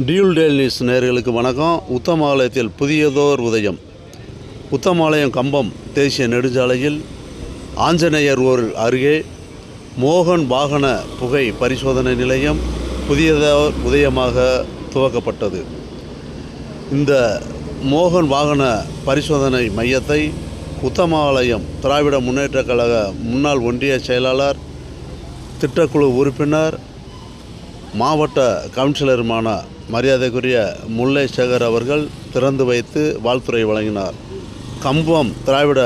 Dual Delhi's நேர்களுக்கு வணக்கம். உத்தமாலயத்தில் புதியதோர் உதயம். உத்தமாலயம் கம்பம் தேசிய நெடுஞ்சாலையில் ஆஞ்சநேயர் ஊர் அருகே மோகன் வாகன புகை பரிசோதனை நிலையம் புதியதோர் உதயமாக துவக்கப்பட்டது. இந்த மோகன் வாகன பரிசோதனை மையத்தை உத்தமாலயம் திராவிட முன்னேற்றக் கழக முன்னாள் ஒன்றிய செயலாளர் திட்டக்குழு உறுப்பினர் மாவட்ட கவுன்சிலருமான மரியாதைக்குரிய முல்லை சேகர் அவர்கள் திறந்து வைத்து வாழ்த்துறை வழங்கினார். கம்பம் திராவிட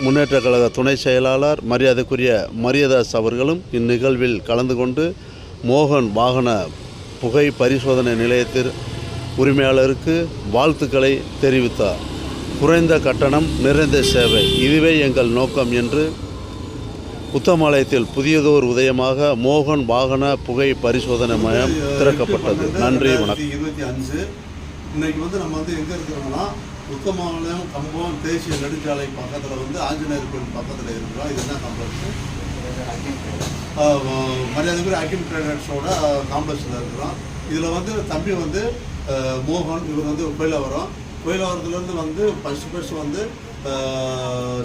முன்னேற்ற கழக துணை செயலாளர் மரியாதைக்குரிய மரியதாஸ் அவர்களும் இந்நிகழ்வில் கலந்து கொண்டு மோகன் வாகன புகை பரிசோதனை நிலையத்தில் உரிமையாளருக்கு வாழ்த்துக்களை தெரிவித்தார். குறைந்த கட்டணம் நிறைந்த சேவை. இதுவே எங்கள் நோக்கம் என்று உத்தமாலயத்தில் புதியதோர் உதயமாக மோகன் வாகன புகை பரிசோதனை மையம் திறக்கப்பட்டது. நன்றி வணக்கம். இருபத்தி அஞ்சு இன்னைக்கு வந்து நம்ம வந்து எங்க இருக்கிறோம்னா உத்தமாலயம் கம்பம் தேசிய நெடுஞ்சாலை பக்கத்துல வந்து ஆஞ்சநேயர் கோயில் பக்கத்துல இருக்கிறோம். இதுதான் காம்ப்ளெக்ஸ் மரியாதைக்குரிய அகிம் ட்ரேடர்ஸோட காம்ப்ளெக்ஸில் இருக்கிறோம். இதில் வந்து தம்பி வந்து மோகன் இவர் வந்து கோயிலவரம். கோயிலவரத்துலேருந்து வந்து ஃபஸ்ட் ஃபஸ்ட் வந்து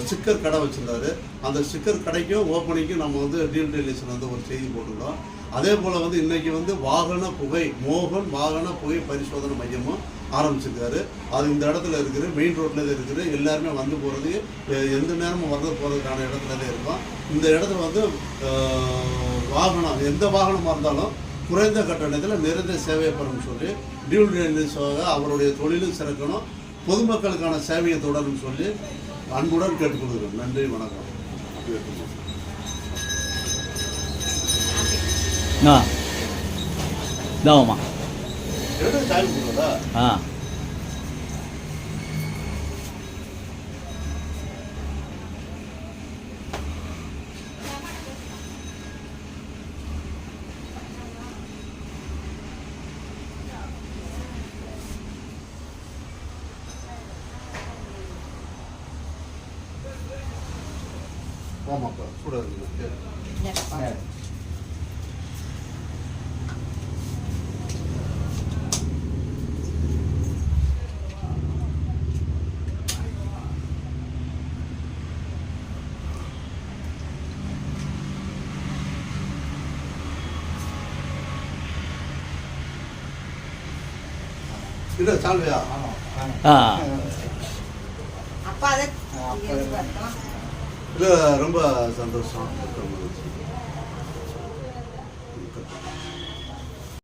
ஸ்டிக்கர் கடை வச்சுருந்தாரு. அந்த ஸ்டிக்கர் கடைக்கும் ஓப்பனிங்க்கும் நம்ம வந்து டீல் டெலிஷன் வந்து ஒரு செய்தி போட்டுருக்கோம் அதே போல் வந்து இன்றைக்கி வந்து வாகன புகை மோகன் வாகன புகை பரிசோதனை மையமும் ஆரம்பிச்சிருக்காரு. அது இந்த இடத்துல இருக்குது மெயின் ரோட்டில் தான் இருக்குது. எல்லாருமே வந்து போகிறது எந்த நேரமும் வந்து போகிறதுக்கான இடத்துல தான் இருக்கும். இந்த இடத்துல வந்து வாகனம் எந்த வாகனமாக இருந்தாலும் குறைந்த கட்டணத்தில் நிறைந்த சேவையை பெறும் சொல்லி டியூல் டெலிஸாக அவருடைய தொழிலும் சிறக்கணும். பொதுமக்களுக்கான சேவையை தொடரும் சொல்லி அன்புடன் கேட்டுக்கொள்கிறோம். நன்றி வணக்கம். கொடுக்குறதா? ஆ. ஆமாப்பா சூடாக இருக்குது இல்லை சால்வையா? ஆ. அப்பா அதை ரொம்ப சந்தோஷம்.